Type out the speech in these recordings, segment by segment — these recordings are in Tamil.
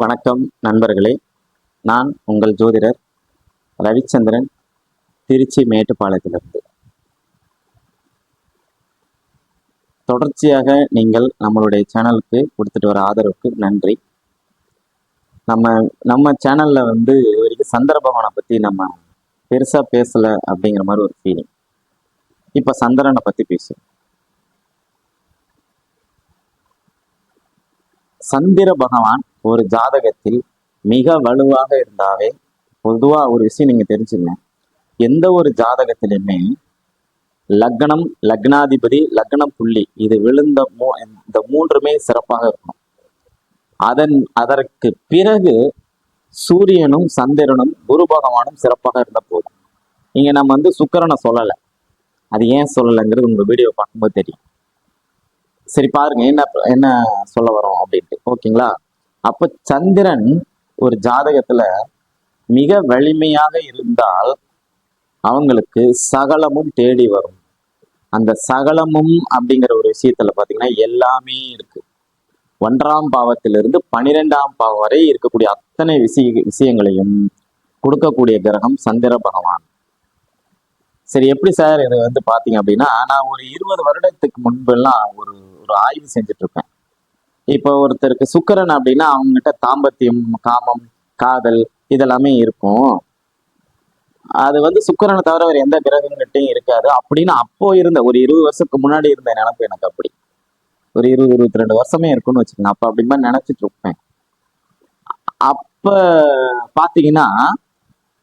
வணக்கம் நண்பர்களே. நான் உங்கள் ஜோதிடர் ரவிச்சந்திரன் திருச்சி மேட்டுப்பாளையத்திலிருந்து. தொடர்ச்சியாக நீங்கள் நம்மளுடைய சேனலுக்கு கொடுத்துட்டு வர ஆதரவுக்கு நன்றி. நம்ம நம்ம சேனல்ல வந்து இது வரைக்கும் சந்திர பகவானை பத்தி நம்ம பெருசா பேசல அப்படிங்கிற மாதிரி ஒரு ஃபீலிங் இப்போ சந்திரனை பத்தி பேசுவோம். சந்திர பகவான் ஒரு ஜாதகத்தில் மிக வலுவாக இருந்தாவே பொதுவாக ஒரு விஷயம் நீங்க தெரிஞ்சுங்க. எந்த ஒரு ஜாதகத்திலையுமே லக்னம் லக்னாதிபதி லக்னம் புள்ளி இது விழுந்த மூ இந்த மூன்றுமே சிறப்பாக இருக்கணும். அதன் அதற்கு பிறகு சூரியனும் சந்திரனும் குரு பகவானும் சிறப்பாக இருந்த போதும். இங்க நம்ம வந்து சுக்கரனை சொல்லலை. அது ஏன் சொல்லலைங்கிறது உங்க வீடியோ பார்க்கும்போது தெரியும். சரி பாருங்க என்ன என்ன சொல்ல வரோம் அப்படின்ட்டு. ஓகேங்களா? அப்ப சந்திரன் ஒரு ஜாதகத்துல மிக வலிமையாக இருந்தால் அவங்களுக்கு சகலமும் தேடி வரும். அந்த சகலமும் அப்படிங்கிற ஒரு விஷயத்துல பாத்தீங்கன்னா எல்லாமே இருக்கு. ஒன்றாம் பாவத்திலிருந்து பனிரெண்டாம் பாவம் வரை இருக்கக்கூடிய அத்தனை விஷய விஷயங்களையும் கொடுக்கக்கூடிய கிரகம் சந்திர பகவான். சரி எப்படி சார் இது வந்து பாத்தீங்க அப்படின்னா நான் ஒரு இருபது வருடத்துக்கு முன்பெல்லாம் ஒரு ஒரு ஆய்வு செஞ்சுட்டு இருப்பேன். இப்போ ஒருத்தருக்கு சுக்கரன் அப்படின்னா அவங்ககிட்ட தாம்பத்தியம் காமம் காதல் இதெல்லாமே இருக்கும். அது வந்து சுக்கரனை தவிர வேற எந்த கிரகங்கிட்டையும் இருக்காது. அப்படின்னு அப்போ இருந்த ஒரு இருபது வருஷத்துக்கு முன்னாடி இருந்த நினப்பு எனக்கு அப்படி. ஒரு இருபது இருபத்தி ரெண்டு வருஷமே இருக்குன்னு வச்சுக்கோங்க. அப்ப அப்படி மாதிரி நினைச்சிட்டு இருப்பேன். அப்ப பாத்தீங்கன்னா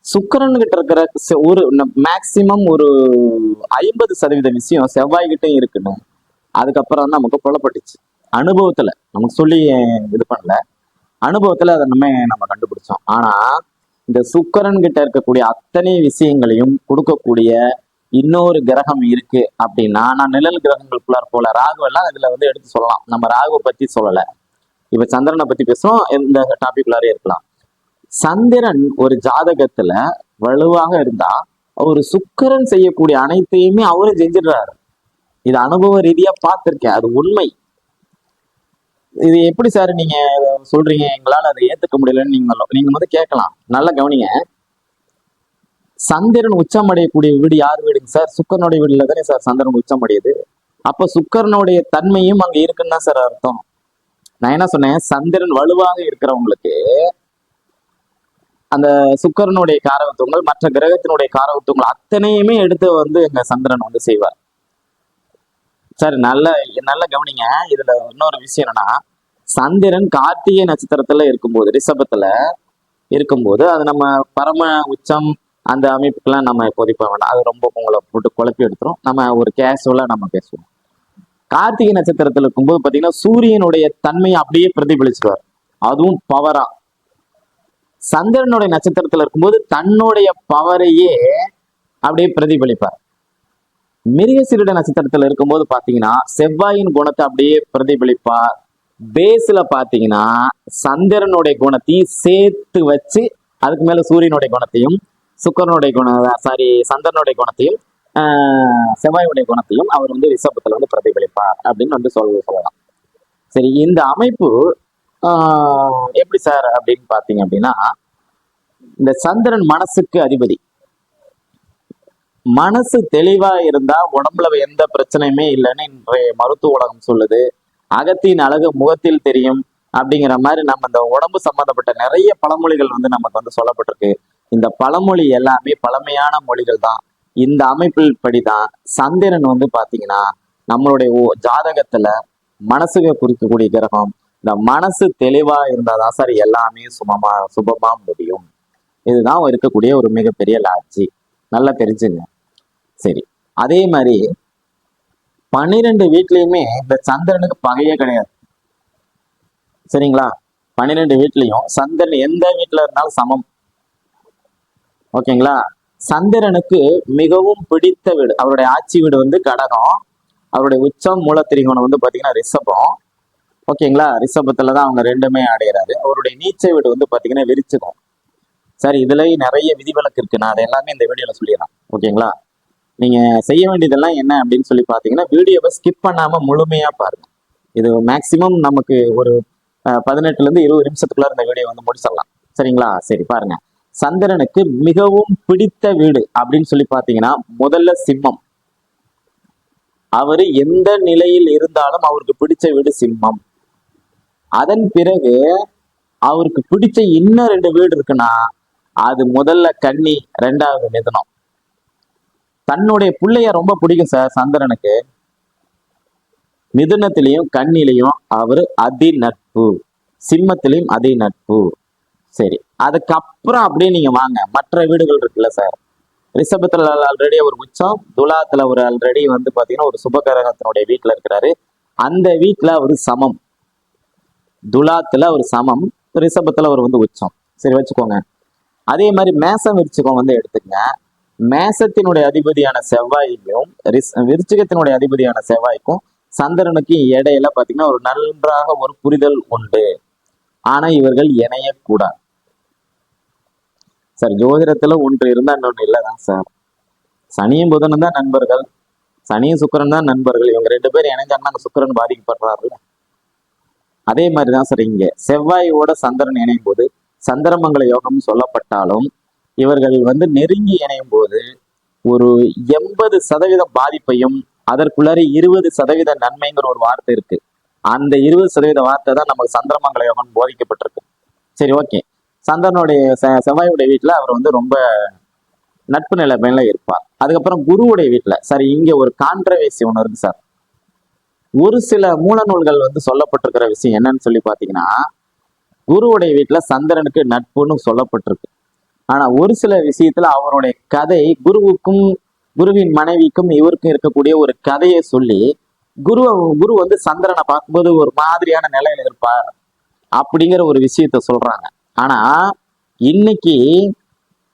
சுக்கரன் கிட்ட இருக்கிற ஒரு மேக்சிமம் ஒரு ஐம்பது சதவீத விஷயம் செவ்வாய்கிட்டையும் இருக்குன்னு அதுக்கப்புறம் தான் நமக்கு புலப்பட்டுச்சு. அனுபவத்துல நமக்கு சொல்லி இது பண்ணல. அனுபவத்துல அதை நம்ம நம்ம கண்டுபிடிச்சோம். ஆனா இந்த சுக்கரன் கிட்ட இருக்கக்கூடிய அத்தனை விஷயங்களையும் கொடுக்கக்கூடிய இன்னொரு கிரகம் இருக்கு அப்படின்னா நான் நிழல் கிரகங்களுக்குள்ளார் போல ராகுவெல்லாம் இதுல வந்து எடுத்து சொல்லலாம். நம்ம ராகுவை பத்தி சொல்லல. இப்ப சந்திரனை பத்தி பேசுறோம். இந்த டாபிக்லாரே இருக்கலாம். சந்திரன் ஒரு ஜாதகத்துல வலுவாக இருந்தா அவர் சுக்கரன் செய்யக்கூடிய அனைத்தையுமே அவரும் செஞ்சிடுறாரு. இது அனுபவ ரீதியா பார்த்திருக்கேன். அது உண்மை. இது எப்படி சார் நீங்க சொல்றீங்க? எங்களால அதை ஏத்துக்க முடியலன்னு நீங்க நீங்க வந்து கேட்கலாம். நல்லா கவனிங்க. சந்திரன் உச்சம் அடையக்கூடிய வீடு யார் வீடுங்க சார்? சுக்கரனுடைய வீடுல தானே சார் சந்திரன் உச்சம் அடையுது அப்ப சுக்கரனுடைய தன்மையும் அங்க இருக்குன்னு தான் சார் அர்த்தம். நான் என்ன சொன்னேன்? சந்திரன் வலுவாக இருக்கிறவங்களுக்கு அந்த சுக்கரனுடைய காரகத்துவங்கள் மற்ற கிரகத்தினுடைய காரகத்துவங்கள் அத்தனையுமே எடுத்து வந்து எங்க சந்திரன் வந்து செய்வார். சார் நல்ல நல்ல கவனிங்க. இதுல இன்னொரு விஷயம் என்னன்னா சந்திரன் கார்த்திகை நட்சத்திரத்துல இருக்கும்போது ரிஷபத்துல இருக்கும்போது அது நம்ம பரம உச்சம் அந்த அமைப்புக்கெல்லாம் நம்ம இப்போதைக்கு வேண்டாம். அது ரொம்ப உங்களை போட்டு குழப்பி எடுத்துரும். நம்ம ஒரு கேஷுவலா நம்ம பேசுவோம். கார்த்திகை நட்சத்திரத்துல இருக்கும்போது பாத்தீங்கன்னா சூரியனுடைய தன்மையை அப்படியே பிரதிபலிச்சுவார். அதுவும் பவரா சந்திரனுடைய நட்சத்திரத்துல இருக்கும்போது தன்னுடைய பவரையே அப்படியே பிரதிபலிப்பார். மிருகசீரிட நட்சத்திரத்துல இருக்கும்போது பாத்தீங்கன்னா செவ்வாயின் குணத்தை அப்படியே பிரதிபலிப்பார் பேஸ்ல பாத்தீங்கன்னா சந்திரனுடைய குணத்தையும் சேர்த்து வச்சு அதுக்கு மேல சூரியனுடைய குணத்தையும் சுக்கரனுடைய குண சாரி சந்திரனுடைய குணத்தையும் ஆஹ், செவ்வாயுடைய குணத்தையும் அவர் வந்து ரிஷபத்துல வந்து பிரதிபலிப்பார் அப்படின்னு வந்து சொல்ல சொல்லலாம். சரி இந்த அமைப்பு ஆஹ், எப்படி சார் அப்படின்னு பாத்தீங்க அப்படின்னா இந்த சந்திரன் மனசுக்கு அதிபதி. மனசு தெளிவா இருந்தா உடம்புல எந்த பிரச்சனையுமே இல்லைன்னு இன்றைய மருத்துவ உலகம் சொல்லுது. அகத்தின் அழகு முகத்தில் தெரியும் அப்படிங்கிற மாதிரி நம்ம இந்த உடம்பு சம்பந்தப்பட்ட நிறைய பழமொழிகள் வந்து நமக்கு வந்து சொல்லப்பட்டிருக்கு. இந்த பழமொழி எல்லாமே பழமையான மொழிகள் தான். இந்த அமைப்பில் படிதான் சந்திரன் வந்து பாத்தீங்கன்னா நம்மளுடைய ஜாதகத்துல மனசுக்கு குறிக்கக்கூடிய கிரகம். இந்த மனசு தெளிவா இருந்தாதான் சார் எல்லாமே சுமமா சுபமா முடியும். இதுதான் இருக்கக்கூடிய ஒரு மிகப்பெரிய லாட்சி நல்லா தெரிஞ்சுங்க. சரி. அதே மாதிரி பன்னிரெண்டு வீட்லயுமே இந்த சந்திரனுக்கு பகையே கிடையாது. சரிங்களா? பன்னிரெண்டு வீட்லயும் சந்திரன் எந்த வீட்டில் இருந்தாலும் சமம். ஓகேங்களா? சந்திரனுக்கு மிகவும் பிடித்த வீடு அவருடைய ஆட்சி வீடு வந்து கடகம். அவருடைய உச்சம் மூலத்திரிகோணம் வந்து பாத்தீங்கன்னா ரிஷபம். ஓகேங்களா? ரிஷபத்துல தான் அவங்க ரெண்டுமே அடையிறாரு. அவருடைய நீச்ச வீடு வந்து பாத்தீங்கன்னா விரிச்சுக்கும் சரி இதுலயும் நிறைய விதிவிலக்கு இருக்கு. நான் அதை எல்லாமே இந்த வீடியோல சொல்லிடுறேன் ஓகேங்களா? நீங்க செய்ய வேண்டியதெல்லாம் என்ன அப்படின்னு சொல்லி பாத்தீங்கன்னா வீடியோவை ஸ்கிப் பண்ணாம முழுமையா பாருங்க. இது மேக்சிமம் நமக்கு ஒரு பதினெட்டுல இருந்து இருபது நிமிஷத்துக்குள்ள இந்த வீடியோ வந்து முடிச்சிடலாம். சரிங்களா? சரி பாருங்க. சந்திரனுக்கு மிகவும் பிடித்த வீடு அப்படின்னு சொல்லி பாத்தீங்கன்னா முதல்ல சிம்மம். அவரு எந்த நிலையில் இருந்தாலும் அவருக்கு பிடிச்ச வீடு சிம்மம். அதன் பிறகு அவருக்கு பிடிச்ச இன்னும் ரெண்டு வீடு இருக்குன்னா அது முதல்ல கன்னி ரெண்டாவது மிதனம். தன்னுடைய பிள்ளைய ரொம்ப பிடிக்கும் சார் சந்திரனுக்கு. மிதுனத்திலையும் கண்ணிலையும் அவர் அதி நட்பு சிம்மத்திலையும் அதி நட்பு சரி அதுக்கப்புறம் அப்படியே நீங்க வாங்க. மற்ற வீடுகள் இருக்குல்ல சார். ரிஷபத்துல ஆல்ரெடி ஒரு உச்சம் துலாத்துல ஒரு ஆல்ரெடி வந்து பாத்தீங்கன்னா ஒரு சுபகரகத்தினுடைய வீட்டுல இருக்கிறாரு. அந்த வீட்டுல அவர் சமம். துலாத்துல ஒரு சமம் ரிஷபத்துல அவர் வந்து உச்சம். சரி வச்சுக்கோங்க. அதே மாதிரி மேசம் விரிச்சுக்கோங்க வந்து எடுத்துக்கங்க. மேசத்தினுடைய அதிபதியான செவ்வாய்க்கும் விருச்சிகத்தினுடைய அதிபதியான செவ்வாய்க்கும் சந்திரனுக்கு இடையில பாத்தீங்கன்னா ஒரு நன்றாக ஒரு புரிதல் உண்டு. ஆனா இவர்கள் இணையக்கூடாது. சார் ஜோதிடத்துல ஒன்று இருந்தா இன்னொன்று இல்லதான் சார். சனியும் புதனும் தான் நண்பர்கள். சனியும் சுக்கரன் தான் நண்பர்கள். இவங்க ரெண்டு பேரும் இணைஞ்சாங்கன்னா அந்த சுக்கிரன் பாதிக்கப்படுறாருல்ல. அதே மாதிரிதான் சார் இங்க. செவ்வாயோட சந்திரன் இணையும் போது சந்திரமங்கல யோகம் சொல்லப்பட்டாலும் இவர்கள் வந்து நெருங்கி இணையும் போது ஒரு எண்பது சதவீதம் பாதிப்பையும் அதற்குள்ளார இருபது சதவீத நன்மைங்கிற ஒரு வார்த்தை இருக்கு. அந்த இருபது சதவீத வார்த்தை தான் நமக்கு சந்திரமங்கல யோகம் போதிக்கப்பட்டிருக்கு. சரி ஓகே. சந்திரனுடைய செவ்வாயுடைய வீட்டில் அவர் வந்து ரொம்ப நட்பு நிலைமையில இருப்பார். அதுக்கப்புறம் குருவுடைய வீட்டில் சரி இங்க ஒரு கான்ட்ரவேசி ஒன்று இருக்கு சார். ஒரு சில மூல நூல்கள் வந்து சொல்லப்பட்டிருக்கிற விஷயம் என்னன்னு சொல்லி பார்த்தீங்கன்னா குருவுடைய வீட்டில் சந்திரனுக்கு நட்புன்னு சொல்லப்பட்டிருக்கு. ஆனா ஒரு சில விஷயத்துல அவருடைய கதை குருவுக்கும் குருவின் மனைவிக்கும் இவருக்கும் இருக்கக்கூடிய ஒரு கதையை சொல்லி குரு குரு வந்து சந்திரனை பார்க்கும்போது ஒரு மாதிரியான நிலையில இருப்பார் அப்படிங்கிற ஒரு விஷயத்த சொல்றாங்க. ஆனா இன்னைக்கு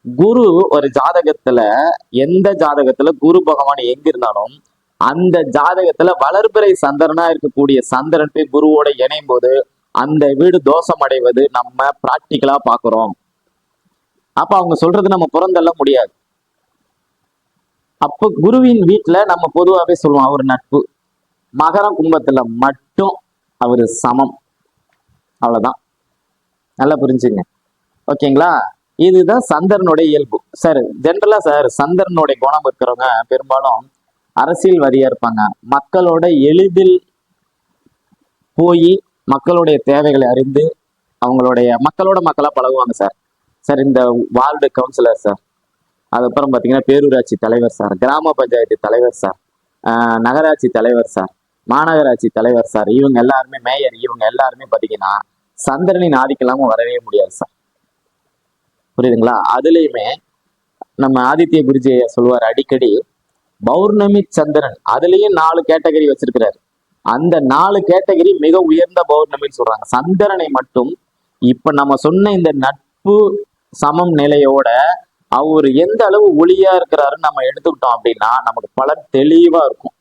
குரு ஒரு ஜாதகத்துல எந்த ஜாதகத்துல குரு பகவான் எங்க இருந்தாலும் அந்த ஜாதகத்துல வளர்பிறை சந்திரனா இருக்கக்கூடிய சந்திரன் போய் குருவோட இணையும் போது அந்த வீடு தோஷம் அடைவது நம்ம பிராக்டிக்கலா பாக்குறோம். அப்ப அவங்க சொல்றது நம்ம புறந்தள்ள முடியாது. அப்ப குருவின் வீட்டுல நம்ம பொதுவாகவே சொல்லுவோம் அவர் நட்பு. மகரம் கும்பத்துல மட்டும் அவர் சமம். அவ்வளவுதான். நல்லா புரிஞ்சுங்க. ஓகேங்களா? இதுதான் சந்தரனுடைய இயல்பு. சார் ஜென்ரலா சார் சந்தரனுடைய குணம் இருக்கிறவங்க பெரும்பாலும் அரசியல்வாதியா இருப்பாங்க. மக்களோட எளிதில் போய் மக்களுடைய தேவைகளை அறிந்து அவங்களுடைய மக்களோட மக்களா பழகுவாங்க சார் சார் இந்த வார்டு கவுன்சிலர் சார். அதுக்கப்புறம் பார்த்தீங்கன்னா பேரூராட்சி தலைவர் சார் கிராம பஞ்சாயத்து தலைவர் சார் ஆஹ் நகராட்சி தலைவர் சார் மாநகராட்சி தலைவர் சார் இவங்க எல்லாருமே மேயர் இவங்க எல்லாருமே பார்த்தீங்கன்னா சந்திரனின் ஆதிக்கம் வரவே முடியாது சார். புரியுதுங்களா? அதுலயுமே நம்ம ஆதித்ய குருஜி சொல்லுவார் அடிக்கடி பௌர்ணமி சந்திரன். அதுலயும் நாலு கேட்டகரி வச்சிருக்கிறாரு. அந்த நாலு கேட்டகரி மிக உயர்ந்த பௌர்ணமின்னு சொல்றாங்க. சந்திரனை மட்டும் இப்ப நம்ம சொன்ன இந்த நட்பு சமம் நிலையோட அவர் எந்த அளவு ஒளியா இருக்கிறாருன்னு நம்ம எடுத்துக்கிட்டோம் அப்படின்னா நமக்கு பலன் தெளிவா இருக்கும்.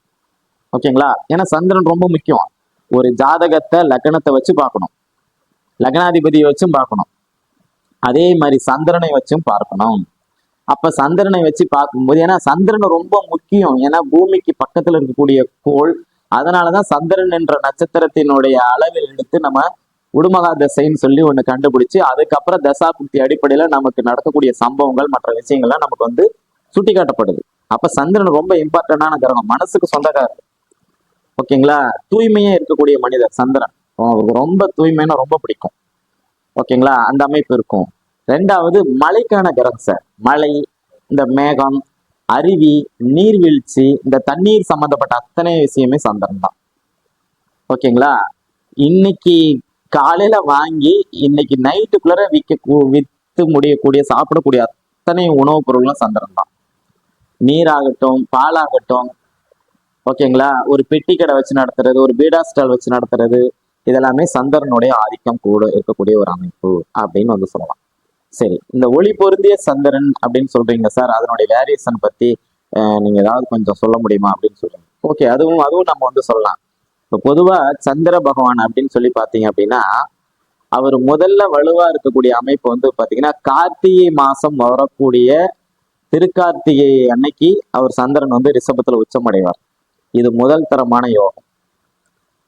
ஓகேங்களா? ஏன்னா சந்திரன் ரொம்ப முக்கியம். ஒரு ஜாதகத்தை லக்னத்தை வச்சு பார்க்கணும். லக்னாதிபதியை வச்சும் பார்க்கணும். அதே மாதிரி சந்திரனை வச்சும் பார்க்கணும். அப்ப சந்திரனை வச்சு பார்க்கும்போது ஏன்னா சந்திரன் ரொம்ப முக்கியம். ஏன்னா பூமிக்கு பக்கத்துல இருக்கக்கூடிய கோள். அதனாலதான் சந்திரன் என்ற நட்சத்திரத்தினுடைய அளவில் எடுத்து நம்ம உடுமகா தசைன்னு சொல்லி ஒண்ணு கண்டுபிடிச்சு அதுக்கப்புறம் தசாபுக்தி அடிப்படையில் நமக்கு நடக்கக்கூடிய சம்பவங்கள் மற்ற விஷயங்கள்லாம் நமக்கு வந்து சுட்டி காட்டப்படுது சந்திரன் ரொம்ப இம்பார்ட்டண்டான கிரகம். மனசுக்கு சொந்தக்காரர். ஓகேங்களா? தூய்மையே இருக்கக்கூடிய மனிதர் சந்திரன். ரொம்ப தூய்மைன்னா ரொம்ப பிடிக்கும். ஓகேங்களா? அந்த அமைப்பு இருக்கும். ரெண்டாவது மழைக்கான கிரகம் சார். மழை இந்த மேகம் அருவி நீர்வீழ்ச்சி இந்த தண்ணீர் சம்பந்தப்பட்ட அத்தனை விஷயமே சந்திரன் தான். ஓகேங்களா? இன்னைக்கு காலையில வாங்கி இன்னைக்கு நைட்டுக்குள்ளார விற்க கூ- வித்து முடியக்கூடிய சாப்பிடக்கூடிய அத்தனை உணவுப் பொருளும் சந்திரன் தான் நீராகட்டும் பாலாகட்டும் ஓகேங்களா? ஒரு பெட்டி கடை வச்சு நடத்துறது ஒரு பீடா ஸ்டால் வச்சு நடத்துறது இதெல்லாமே சந்திரனுடைய ஆதிக்கம் கூட இருக்கக்கூடிய ஒரு அமைப்பு அப்படின்னு வந்து சொல்லலாம். சரி இந்த ஒளி பொருந்திய சந்திரன் அப்படின்னு சொல்றீங்க சார் அதனுடைய வேரியேஷன் பத்தி நீங்க ஏதாவது கொஞ்சம் சொல்ல முடியுமா அப்படின்னு சொல்றீங்க ஓகே அதுவும் அதுவும் நம்ம வந்து சொல்லலாம். இப்போ பொதுவா சந்திர பகவான் அப்படின்னு சொல்லி பாத்தீங்க அப்படின்னா அவர் முதல்ல வலுவா இருக்கக்கூடிய அமைப்பு வந்து பாத்தீங்கன்னா கார்த்திகை மாசம் வரக்கூடிய திருக்கார்த்திகை அன்னைக்கு அவர் சந்திரன் வந்து ரிஷபத்தில் உச்சமடைவார். இது முதல் தரமான யோகம்.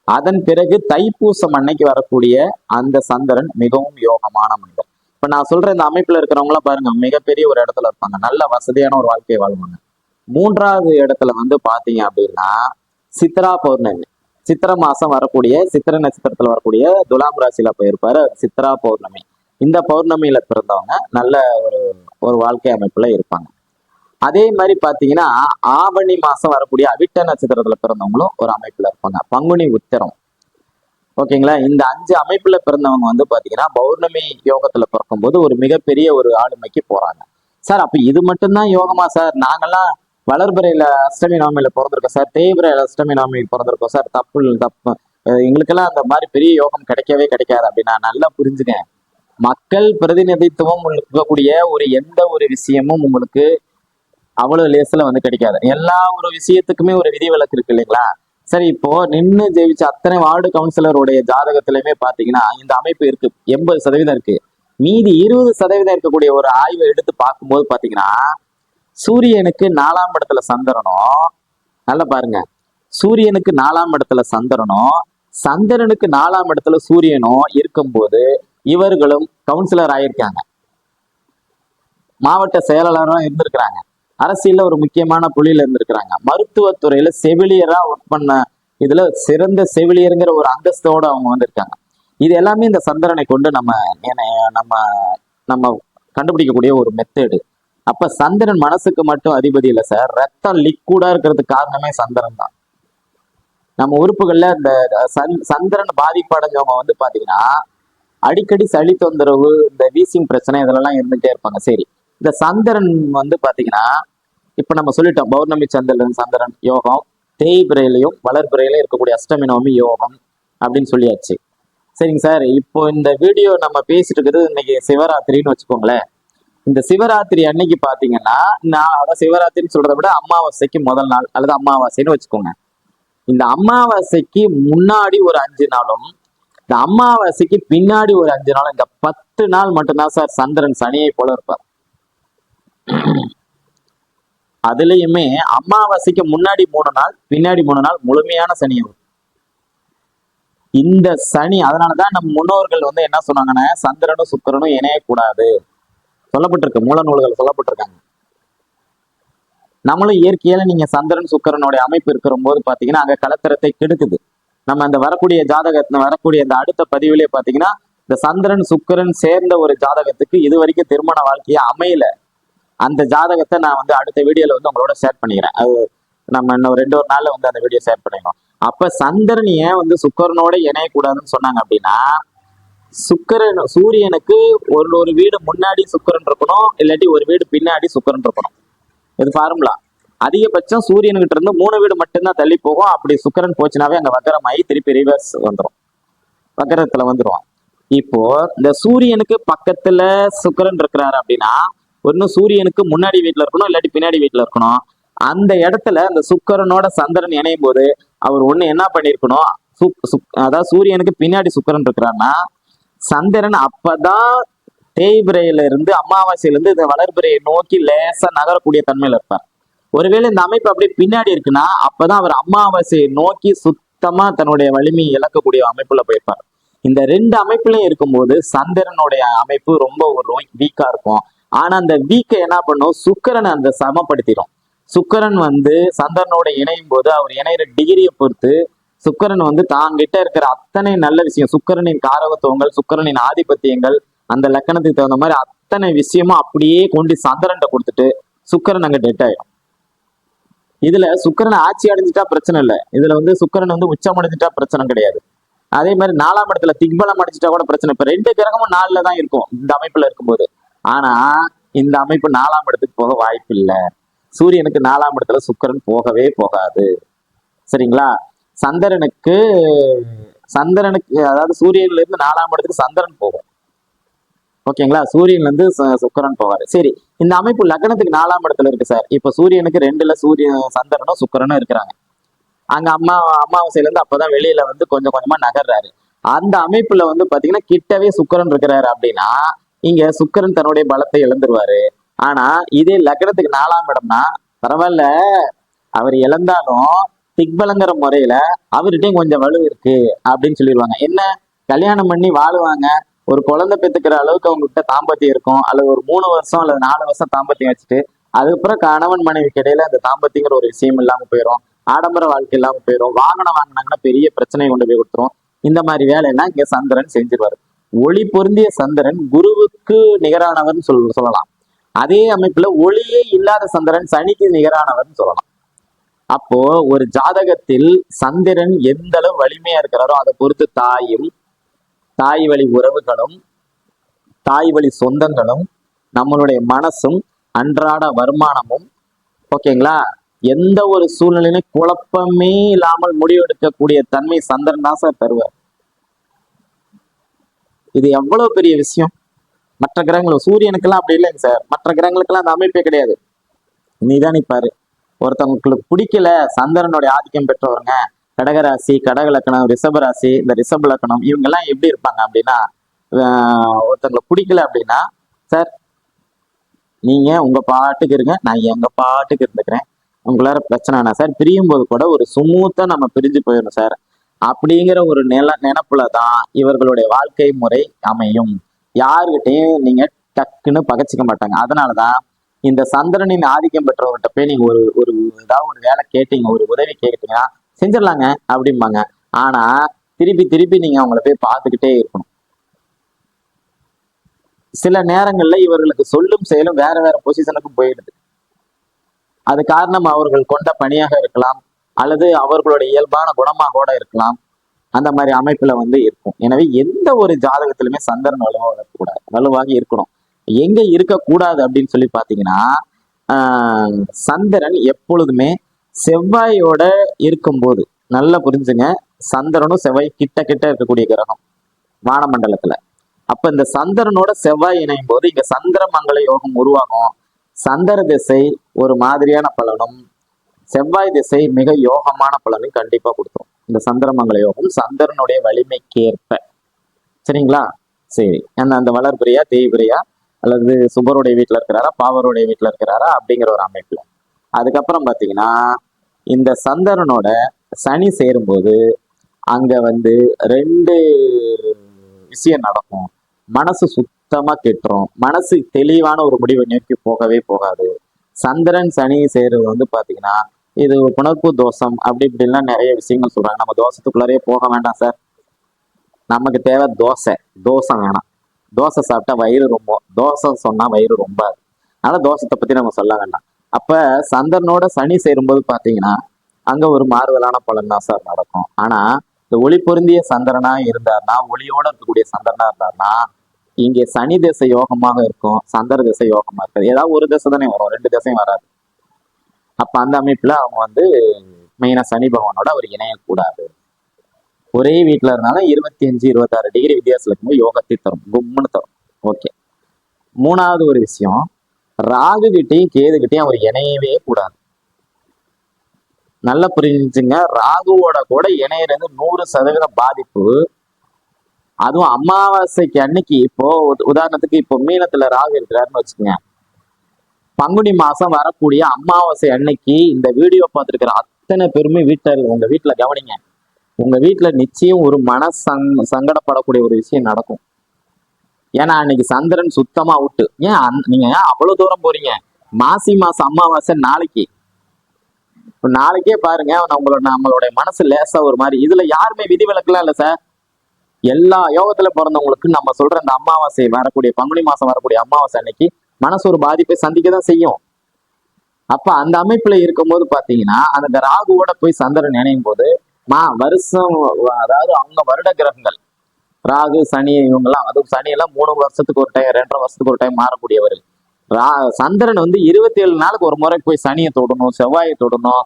அதன் பிறகு தைப்பூசம் அன்னைக்கு வரக்கூடிய அந்த சந்திரன் மிகவும் யோகமான மனிதர். இப்ப நான் சொல்ற இந்த அமைப்புல இருக்கிறவங்களாம் பாருங்க மிகப்பெரிய ஒரு இடத்துல இருப்பாங்க. நல்ல வசதியான ஒரு வாழ்க்கையை வாழ்வாங்க. மூன்றாவது இடத்துல வந்து பாத்தீங்க அப்படின்னா சித்ரா பௌர்ணமி. சித்திர மாசம் வரக்கூடிய சித்திர நட்சத்திரத்துல வரக்கூடிய துலாம் ராசியில போயிருப்பாரு சித்ரா பௌர்ணமி. இந்த பௌர்ணமியில பிறந்தவங்க நல்ல ஒரு ஒரு வாழ்க்கை அமைப்புல இருப்பாங்க. அதே மாதிரி பாத்தீங்கன்னா ஆவணி மாசம் வரக்கூடிய அவிட்ட நட்சத்திரத்துல பிறந்தவங்களும் ஒரு அமைப்புல இருப்பாங்க. பங்குனி உத்திரம். ஓகேங்களா? இந்த அஞ்சு அமைப்புல பிறந்தவங்க வந்து பாத்தீங்கன்னா பௌர்ணமி யோகத்துல பிறக்கும்போது ஒரு மிகப்பெரிய ஒரு ஆளுமைக்கு போறாங்க. சார் அப்ப இது மட்டும்தான் யோகமா சார்? நாங்கெல்லாம் வளர்பிறையில அஷ்டமி நவமியில பிறந்திருக்கோம் சார். தேய்பிரையில அஷ்டமி நவமியில் பிறந்திருக்கோம் சார். தப்பு தப்பு. எங்களுக்கெல்லாம் அந்த மாதிரி பெரிய யோகம் கிடைக்கவே கிடைக்காது அப்படின்னு நான் நல்லா புரிஞ்சுங்க மக்கள் பிரதிநிதித்துவம் இருக்கக்கூடிய ஒரு எந்த ஒரு விஷயமும் உங்களுக்கு அவ்வளவு லேசில் வந்து கிடைக்காது. எல்லா ஒரு விஷயத்துக்குமே ஒரு விதி விலக்கு இருக்கு இல்லைங்களா? சரி இப்போ நின்று ஜெயிச்ச அத்தனை வார்டு கவுன்சிலருடைய ஜாதகத்திலுமே பாத்தீங்கன்னா இந்த அமைப்பு இருக்கு. எண்பது சதவீதம் இருக்கு. மீதி இருபது சதவீதம் இருக்கக்கூடிய ஒரு ஆய்வை எடுத்து பார்க்கும்போது பாத்தீங்கன்னா சூரியனுக்கு நாலாம் இடத்துல சந்திரனும் நல்லா பாருங்க. சூரியனுக்கு நாலாம் இடத்துல சந்திரனும் சந்திரனுக்கு நாலாம் இடத்துல சூரியனும் இருக்கும்போது இவர்களும் கவுன்சிலர் ஆயிருக்காங்க. மாவட்ட செயலாளரும் இருந்திருக்கிறாங்க. அரசியல்ல ஒரு முக்கியமான புள்ளியில இருந்திருக்கிறாங்க. மருத்துவத்துறையில செவிலியரா ஒர்க் பண்ண இதுல சிறந்த செவிலியருங்கிற ஒரு அந்தஸ்தோட அவங்க வந்திருக்காங்க. இது எல்லாமே இந்த சந்திரனை கொண்டு நம்ம நம்ம நம்ம கண்டுபிடிக்கக்கூடிய ஒரு மெத்தேடு அப்ப சந்திரன் மனசுக்கு மட்டும் அதிபதி இல்லை சார். ரத்தம் லிக்விடா இருக்கிறதுக்கு காரணமே சந்திரன் தான். நம்ம உறுப்புகள்ல இந்த சந் சந்திரன் பாதிப்படைஞ்சவங்க வந்து பாத்தீங்கன்னா அடிக்கடி சளி தொந்தரவு இந்த வீசிங் பிரச்சனை இதெல்லாம் இருந்துட்டே இருப்பாங்க. சரி இந்த சந்திரன் வந்து பாத்தீங்கன்னா இப்ப நம்ம சொல்லிட்டோம் பௌர்ணமி சந்திரன் சந்திரன் யோகம் தேய்பிரையிலையும் வளர்பிரையிலையும் இருக்கக்கூடிய அஷ்டமி நவமி யோகம் அப்படின்னு சொல்லியாச்சு. சரிங்க சார் இப்போ இந்த வீடியோ நம்ம பேசிட்டு இருக்கிறது இன்னைக்கு சிவராத்திரின்னு வச்சுக்கோங்களேன். இந்த சிவராத்திரி அன்னைக்கு பாத்தீங்கன்னா நான் அதான் சிவராத்திரின்னு சொல்றதை விட அமாவாசைக்கு முதல் நாள் அல்லது அமாவாசைன்னு வச்சுக்கோங்க. இந்த அமாவாசைக்கு முன்னாடி ஒரு அஞ்சு நாளும் இந்த அமாவாசைக்கு பின்னாடி ஒரு அஞ்சு நாளும் இந்த பத்து நாள் மட்டும்தான் சார் சந்திரன் சனியை போல இருப்பார். அதுலயுமே அமாவாசைக்கு முன்னாடி மூணு நாள் பின்னாடி மூணு நாள் முழுமையான சனி வரும். இந்த சனி அதனாலதான் நம்ம முன்னோர்கள் வந்து என்ன சொன்னாங்கன்னா சந்திரனும் சுக்கரனும் இணையக்கூடாது. சொல்லப்பட்டிருக்கு. மூல நூல்கள் சொல்லப்பட்டிருக்காங்க. நம்மளும் இயற்கையில நீங்க சந்திரன் சுக்கரனுடைய அமைப்பு இருக்கிற போது பாத்தீங்கன்னா அங்க கலத்திரத்தை கெடுக்குது. நம்ம அந்த வரக்கூடிய ஜாதகத்துல வரக்கூடிய அந்த அடுத்த பதிவுலயே பாத்தீங்கன்னா இந்த சந்திரன் சுக்கரன் சேர்ந்த ஒரு ஜாதகத்துக்கு இது வரைக்கும் திருமண வாழ்க்கையே அமையல. அந்த ஜாதகத்தை நான் வந்து அடுத்த வீடியோல வந்து உங்களோட ஷேர் பண்ணிக்கிறேன். அது நம்ம இன்னும் ரெண்டு ஒரு நாள்ல வந்து அந்த வீடியோ ஷேர் பண்ணிக்கிறோம் அப்ப சந்திரன் ஏன் வந்து சுக்கரனோட இணையக்கூடாதுன்னு சொன்னாங்க அப்படின்னா சுக்கரன் சூரியனுக்கு ஒரு ஒரு வீடு முன்னாடி சுக்கிரன் இருக்கணும் இல்லாட்டி ஒரு வீடு பின்னாடி சுக்கிரன் இருக்கணும். இது ஃபார்முலா அதிகபட்சம் சூரியன்கிட்ட இருந்து மூணு வீடு மட்டும்தான் தள்ளி போகும். அப்படி சுக்கரன் போச்சுனாவே அங்க வக்கரமாயி திருப்பி ரிவர்ஸ் வந்துடும் வக்கரத்துல வந்துரும் இப்போ இந்த சூரியனுக்கு பக்கத்துல சுக்கரன் இருக்கிறாரு அப்படின்னா ஒன்னும் சூரியனுக்கு முன்னாடி வீட்டுல இருக்கணும் இல்லாட்டி பின்னாடி வீட்டுல இருக்கணும். அந்த இடத்துல அந்த சுக்கரனோட சந்திரன் இணையும் போது அவர் ஒண்ணு என்ன பண்ணிருக்கணும்? சு சுக் அதாவது சூரியனுக்கு பின்னாடி சுக்கரன் இருக்கிறாருன்னா சந்திரன் அப்பதான் தேய்பிரையில இருந்து அமாவாசையில இருந்து இந்த வளர்பிரையை நோக்கி லேசா நகரக்கூடிய தன்மையில இருப்பார். ஒருவேளை இந்த அமைப்பு அப்படியே பின்னாடி இருக்குன்னா அப்பதான் அவர் அமாவாசையை நோக்கி சுத்தமா தன்னுடைய வலிமையை இழக்கக்கூடிய அமைப்புல போயிருப்பார். இந்த ரெண்டு அமைப்புலயும் இருக்கும்போது சந்திரனுடைய அமைப்பு ரொம்ப ஒரு வீக்கா இருக்கும். ஆனா அந்த வீக்கை என்ன பண்ணும்? சுக்கரனை அந்த சமப்படுத்திடும். சுக்கரன் வந்து சந்திரனோட இணையும் போது அவர் இணையிற டிகிரியை பொறுத்து சுக்கரன் வந்து தாங்கிட்ட இருக்கிற அத்தனை நல்ல விஷயம் சுக்கரனின் காரகத்துவங்கள் சுக்கரனின் ஆதிபத்தியங்கள் அந்த லக்கணத்துக்கு தகுந்த மாதிரி அத்தனை விஷயமும் அப்படியே கொண்டு சந்திரன்ட்ட கொடுத்துட்டு சுக்கரன் அங்க டெட் ஆயிடும். இதுல சுக்கரன் ஆட்சி அடைஞ்சிட்டா பிரச்சனை இல்லை. இதுல வந்து சுக்கரன் வந்து உச்சம் அடைஞ்சிட்டா பிரச்சனை கிடையாது. அதே மாதிரி நாலாம் இடத்துல திக்பலம் அடைஞ்சிட்டா கூட பிரச்சனை இப்ப ரெண்டு கிரகமும் நாலுல தான் இருக்கும் இந்த அமைப்புல இருக்கும்போது. ஆனா இந்த அமைப்பு நாலாம் இடத்துக்கு போக வாய்ப்பு இல்லை சூரியனுக்கு நாலாம் இடத்துல சுக்கரன் போகவே போகாது. சரிங்களா? சந்திரனுக்கு சந்திரனுக்கு அதாவது சூரியன்ல இருந்து நாலாம் இடத்துக்கு சந்திரன் போகும். ஓகேங்களா? சூரியன்ல இருந்து சுக்கரன் போவாரு. சரி இந்த அமைப்பு லக்னத்துக்கு நாலாம் இடத்துல இருக்கு சார். இப்ப சூரியனுக்கு ரெண்டுல சூரிய சந்திரனும் சுக்கரனும் இருக்கிறாங்க. அங்க அம்மா அமாவாசையில இருந்து அப்பதான் வெளியில வந்து கொஞ்சம் கொஞ்சமா நகர்றாரு. அந்த அமைப்புல வந்து பாத்தீங்கன்னா கிட்டவே சுக்கரன் இருக்கிறாரு அப்படின்னா இங்க சுக்கரன் தன்னுடைய பலத்தை இழந்துருவாரு. ஆனா இதே லக்னத்துக்கு நாலாம் இடம்னா பரவாயில்ல அவர் இழந்தாலும் திக்பலங்கிற முறையில அவர்கிட்டயும் கொஞ்சம் வலு இருக்கு அப்படின்னு சொல்லிடுவாங்க. என்ன? கல்யாணம் பண்ணி வாழுவாங்க. ஒரு குழந்தை பெத்துக்கிற அளவுக்கு அவங்க கிட்ட தாம்பத்தியம் இருக்கும். அல்லது ஒரு மூணு வருஷம் அல்லது நாலு வருஷம் தாம்பத்தியம் வச்சுட்டு அதுக்கப்புறம் கணவன் மனைவிக்கு இடையில அந்த தாம்பத்தியங்கிற ஒரு விஷயம் இல்லாம போயிடும் ஆடம்பர வாழ்க்கை இல்லாம போயிடும் வாகனம் வாங்கினாங்கன்னா பெரிய பிரச்சனையை கொண்டு போய் கொடுத்துரும். இந்த மாதிரி வேலையெல்லாம் இங்க சந்திரன் செஞ்சிருவாரு. ஒளி பொருந்திய சந்திரன் குருவுக்கு நிகரானவர்னு சொல் சொல்லலாம். அதே அமைப்புல ஒளியே இல்லாத சந்திரன் சனிக்கு நிகரானவர்னு சொல்லலாம். அப்போ ஒரு ஜாதகத்தில் சந்திரன் எந்த அளவு வலிமையா இருக்கிறாரோ அதை பொறுத்து தாயும் தாய் வழி உறவுகளும் தாய் வழி சொந்தங்களும் நம்மளுடைய மனசும் அன்றாட வருமானமும் ஓகேங்களா? எந்த ஒரு சூழ்நிலையிலும் குழப்பமே இல்லாமல் முடிவெடுக்கக்கூடிய தன்மை சந்திரன் தான் சார் தருவார். இது எவ்வளவு பெரிய விஷயம்? மற்ற கிரகங்கள் சூரியனுக்கெல்லாம் அப்படி இல்லைங்க சார். மற்ற கிரகங்களுக்கெல்லாம் அந்த அமைப்பே கிடையாது. நிதானிப்பாரு ஒருத்தவங்களுக்கு பிடிக்கல சந்திரனுடைய ஆதிக்கம் பெற்றவருங்க கடகராசி கடக லக்கணம் ரிஷப ராசி இந்த ரிஷப லக்கணம் இவங்க எல்லாம் எப்படி இருப்பாங்க அப்படின்னா ஒருத்தவங்களை ஒருத்தவங்களுக்கு பிடிக்கல அப்படின்னா சார் நீங்க உங்க பாட்டுக்கு இருங்க நான் எங்க பாட்டுக்கு இருந்துக்கிறேன். உங்களால பிரச்சனைனா சார் பிரியும் போது கூட ஒரு சுமூத்தா நம்ம பிரிஞ்சு போயிடணும் சார். அப்படிங்கிற ஒரு நில நினப்புல தான் இவர்களுடைய வாழ்க்கை முறை அமையும். யாருக்கிட்டையும் நீங்க டக்குன்னு பகைச்சிக்க மாட்டாங்க. அதனாலதான் இந்த சந்திரனின் ஆதிக்கம் பெற்றவர்கிட்ட போய் நீங்க ஒரு ஒரு ஏதாவது ஒரு வேலை கேட்டீங்க ஒரு உதவி கேட்டீங்கன்னா செஞ்சிடலாங்க அப்படிம்பாங்க. ஆனா திருப்பி திருப்பி நீங்க அவங்கள போய் பார்த்துக்கிட்டே இருக்கணும். சில நேரங்கள்ல இவர்களுக்கு சொல்லும் செயலும் வேற வேற பொசிஷனுக்கு போயிடுது. அது காரணம் அவர்கள் கொண்ட பணியாக இருக்கலாம் அல்லது அவர்களுடைய இயல்பான குணமாக கூட இருக்கலாம். அந்த மாதிரி அமைப்புல வந்து இருக்கும். எனவே எந்த ஒரு ஜாதகத்திலுமே சந்திரன் வலுவாக கூடாது வலுவாக இருக்கணும். எங்க இருக்கக்கூடாது அப்படின்னு சொல்லி பாத்தீங்கன்னா ஆஹ் சந்திரன் எப்பொழுதுமே செவ்வாயோட இருக்கும்போது நல்லா புரிஞ்சுங்க சந்திரனும் செவ்வாய் கிட்ட கிட்ட இருக்கக்கூடிய கிரகம் வானமண்டலத்துல. அப்ப இந்த சந்திரனோட செவ்வாய் இணையும் போது இங்க சந்திர மங்கள யோகம் உருவாகும். சந்திர திசை ஒரு மாதிரியான பலனும் செவ்வாய் திசை மிக யோகமான பலனும் கண்டிப்பா கொடுத்தோம் இந்த சந்திரமங்கல யோகம் சந்திரனுடைய வலிமைக்கேற்ப. சரிங்களா? சரி. அந்த அந்த வளர்பிரியா தேய்பிரியா அல்லது சுபருடைய வீட்டில் இருக்கிறாரா பாவருடைய வீட்டில் இருக்கிறாரா அப்படிங்கிற ஒரு அமைப்பில். அதுக்கப்புறம் பார்த்தீங்கன்னா இந்த சந்திரனோட சனி சேரும்போது அங்கே வந்து ரெண்டு விஷயம் நடக்கும். மனசு சுத்தமாக கெட்டுரும். மனசு தெளிவான ஒரு முடிவை நோக்கி போகவே போகாது. சந்திரன் சனி சேருவது வந்து பார்த்தீங்கன்னா இது புணர்ப்பு தோஷம். அப்படி இப்படிலாம் நிறைய விஷயங்கள் சொல்கிறாங்க நம்ம தோஷத்துக்குள்ளாரே போக வேண்டாம் சார். நமக்கு தேவை தோசை. தோசை வேணாம். தோசை சாப்பிட்டா வயிறு ரொம்ப தோசை சொன்னா வயிறு ரொம்ப அதனால தோசத்தை பத்தி நம்ம சொல்ல வேண்டாம். அப்ப சந்திரனோட சனி சேரும்போது பாத்தீங்கன்னா அங்க ஒரு மாறுதலான பலன் தான் சார் நடக்கும். ஆனா இந்த ஒளி பொருந்திய சந்திரனா இருந்தார்னா ஒளியோட இருக்கக்கூடிய சந்திரனா இருந்தார்னா இங்கே சனி திசை யோகமாக இருக்கும் சந்திர திசை யோகமா இருக்காது. ஏதாவது ஒரு திசை தானே வரும் ரெண்டு திசையும் வராது. அப்ப அந்த அமைப்புல அவங்க வந்து மெயினா சனி பகவானோட அவர் இணையக்கூடாது. ஒரே வீட்டுல இருந்தாலும் இருபத்தி அஞ்சு இருபத்தாறு டிகிரி வித்தியாசம் இருக்கும்போது யோகத்தை தரும். கும்முன்னு தரும். ஓகே மூணாவது ஒரு விஷயம் ராகு கிட்டையும் கேது கிட்டையும் அவர் இணையவே கூடாது. நல்லா புரிஞ்சுங்க. ராகுவோட கூட இணையிறது நூறு சதவீத பாதிப்பு. அதுவும் அமாவாசைக்கு அன்னைக்கு இப்போ உதாரணத்துக்கு இப்போ மீனத்துல ராகு இருக்கிறாருன்னு வச்சுக்கோங்க. பங்குனி மாசம் வரக்கூடிய அமாவாசை அன்னைக்கு இந்த வீடியோ பார்த்துருக்கிற அத்தனை பேருமே வீட்டில் உங்க வீட்டுல கவனிங்க. உங்க வீட்டுல நிச்சயம் ஒரு மன சங் சங்கடப்படக்கூடிய ஒரு விஷயம் நடக்கும். ஏன்னா அன்னைக்கு சந்திரன் சுத்தமா விட்டு ஏன் நீங்க ஏன் அவ்வளவு தூரம் போறீங்க? மாசி மாசம் அமாவாசை நாளைக்கு. இப்ப நாளைக்கே பாருங்க நம்மளோட நம்மளுடைய மனசு லேசா ஒரு மாதிரி. இதுல யாருமே விதிவிலக்குலாம் இல்ல சார். எல்லா யோகத்துல பிறந்தவங்களுக்கு நம்ம சொல்ற அந்த அமாவாசை வரக்கூடிய பங்குனி மாசம் வரக்கூடிய அமாவாசை அன்னைக்கு மனசு ஒரு பாதிப்பை சந்திக்க தான் செய்யும். அப்ப அந்த அமைப்புல இருக்கும்போது பாத்தீங்கன்னா அந்த ராகுவோட போய் சந்திரன் இணையும் போது மா வருஷம் அதாவது அவங்க வருட கிரகங்கள். ராகு சனி இவங்கெல்லாம் அதுவும் சனி எல்லாம் மூணு வருஷத்துக்கு ஒரு டைம் ரெண்டரை வருஷத்துக்கு ஒரு டைம் மாறக்கூடியவர் ரா சந்திரன் வந்து இருபத்தி ஏழு நாளுக்கு ஒரு முறை போய் சனியை தொடணும் செவ்வாயை தொடணும்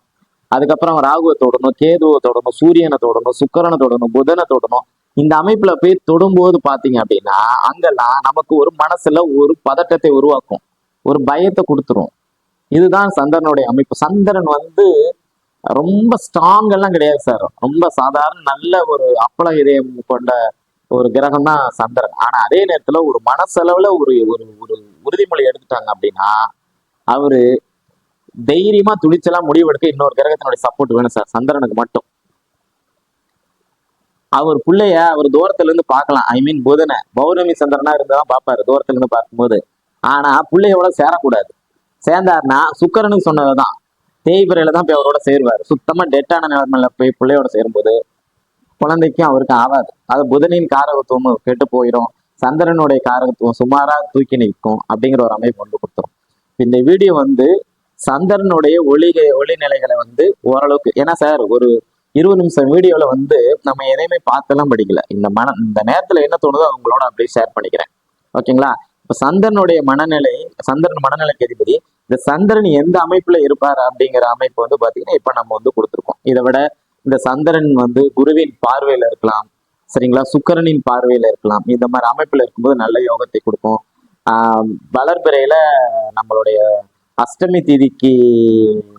அதுக்கப்புறம் ராகுவை தொடணும் கேதுவை தொடணும் சூரியனை தொடணும் சுக்கரனை தொடணும் புதனை தொடணும். இந்த அமைப்புல போய் தொடும்போது பாத்தீங்க அப்படின்னா அங்கெல்லாம் நமக்கு ஒரு மனசுல ஒரு பதட்டத்தை உருவாக்கும். ஒரு பயத்தை கொடுத்துரும். இதுதான் சந்திரனுடைய அமைப்பு. சந்திரன் வந்து ரொம்ப ஸ்ட்ராங் எல்லாம் கிடையாது சார் ரொம்ப சாதாரண நல்ல ஒரு அப்பள இதயம் கொண்ட ஒரு கிரகம் தான் சந்திரன். ஆனா அதே நேரத்துல ஒரு மனசளவுல ஒரு ஒரு ஒரு உறுதிமொழி எடுத்துட்டாங்க அப்படின்னா அவரு தைரியமா துணிச்சலா முடிவெடுக்க இன்னொரு கிரகத்தினுடைய சப்போர்ட் வேணும் சார் சந்திரனுக்கு மட்டும். அவர் பிள்ளைய அவர் தூரத்துல இருந்து பார்க்கலாம். ஐ மீன் புதனை. பௌர்ணமி சந்திரனா இருந்தாதான் பார்ப்பாரு தூரத்துல இருந்து பார்க்கும்போது. ஆனா பிள்ளையோட சேரக்கூடாது. சேர்ந்தாருன்னா சுக்கரனுக்கு சொன்னதுதான். தேய்பிறையில தான் போய் அவரோட சேருவார். சுத்தமா டெட்டான நிலைமையில போய் பிள்ளையோட சேரும்போது குழந்தைக்கும் அவருக்கு ஆகாது. அது புதனின் காரகத்துவம் கெட்டு போயிடும் சந்திரனுடைய காரகத்துவம் சுமாரா தூக்கி நிற்கும் அப்படிங்கிற ஒரு அமைப்பு கொண்டு கொடுத்துரும். இந்த வீடியோ வந்து சந்திரனுடைய ஒளி ஒளிநிலைகளை வந்து ஓரளவுக்கு ஏன்னா சார் ஒரு இருபது நிமிஷம் வீடியோல வந்து நம்ம எதையுமே பார்த்தெல்லாம் படிக்கல. இந்த மன இந்த நேரத்துல என்ன தோணுதோ அவங்களோட அப்படியே ஷேர் பண்ணிக்கிறேன். ஓகேங்களா இப்ப சந்திரனுடைய மனநிலை சந்திரன் மனநிலைக்கு அதிபதி இந்த சந்திரன் எந்த அமைப்புல இருப்பார் அப்படிங்கிற அமைப்பு வந்து பாத்தீங்கன்னா இப்ப நம்ம வந்து கொடுத்துருக்கோம். இதை விட இந்த சந்திரன் வந்து குருவின் பார்வையில இருக்கலாம். சரிங்களா? சுக்கரனின் பார்வையில இருக்கலாம். இந்த மாதிரி அமைப்புல இருக்கும்போது நல்ல யோகத்தை கொடுக்கும். ஆஹ் வளர்பிறையில நம்மளுடைய அஷ்டமி தீதிக்கு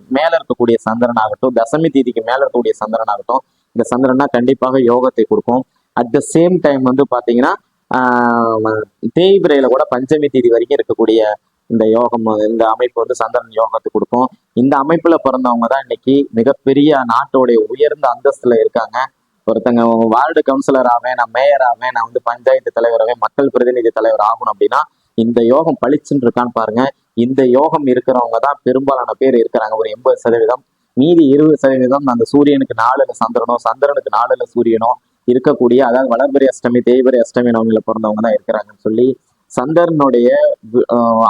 மேல இருக்கக்கூடிய சந்திரன் ஆகட்டும் தசமி தீதிக்கு மேல இருக்கக்கூடிய சந்திரன் ஆகட்டும் இந்த சந்திரனா கண்டிப்பாக யோகத்தை கொடுக்கும். அட் த சேம் டைம் வந்து பாத்தீங்கன்னா ஆஹ் தேய்பிரையில கூட பஞ்சமி தீதி வரைக்கும் இருக்கக்கூடிய இந்த யோகம் இந்த அமைப்பு வந்து சந்திரன் யோகத்தை கொடுக்கும். இந்த அமைப்புல பிறந்தவங்க தான் இன்னைக்கு மிகப்பெரிய நாட்டோடைய உயர்ந்த அந்தஸ்துல இருக்காங்க. ஒருத்தங்க வார்டு கவுன்சிலர் நான் மேயர் ஆவேன் நான் வந்து பஞ்சாயத்து தலைவராகவே மக்கள் பிரதிநிதி தலைவர் ஆகணும் அப்படின்னா இந்த யோகம் பளிச்சுன்னு இருக்கான்னு பாருங்க. இந்த யோகம் இருக்கிறவங்க தான் பெரும்பாலான பேர் இருக்கிறாங்க. ஒரு எண்பது சதவீதம் மீதி இருபது சதவீதம் அந்த சூரியனுக்கு நாலுல சந்திரனோ சந்திரனுக்கு நாலுல சூரியனோ இருக்கக்கூடிய அதாவது வளர்பரி அஷ்டமி தேய்பிறை அஷ்டமி நவமியில பிறந்தவங்க தான் இருக்கிறாங்கன்னு சொல்லி சந்திரனுடைய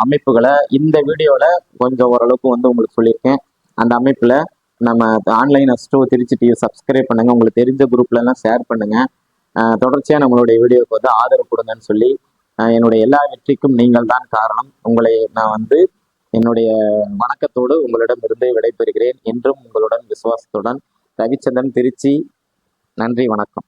அமைப்புகளை இந்த வீடியோவில் கொஞ்சம் ஓரளவுக்கு வந்து உங்களுக்கு சொல்லியிருக்கேன். அந்த அமைப்பில் நம்ம ஆன்லைன் அஸ்டோ திருச்சி டிவி சப்ஸ்கிரைப் பண்ணுங்க. உங்களுக்கு தெரிஞ்ச குரூப்லலாம் ஷேர் பண்ணுங்கள் தொடர்ச்சியாக நம்மளுடைய வீடியோவுக்கு வந்து ஆதரவு கொடுங்கன்னு சொல்லி என்னுடைய எல்லா வெற்றிக்கும் நீங்கள் தான் காரணம். உங்களை நான் வந்து என்னுடைய வணக்கத்தோடு உங்களிடம் இருந்து விடைபெறுகிறேன். என்றும் உங்களுடன் விசுவாசத்துடன். ரவிச்சந்திரன் திருச்சி. நன்றி வணக்கம்.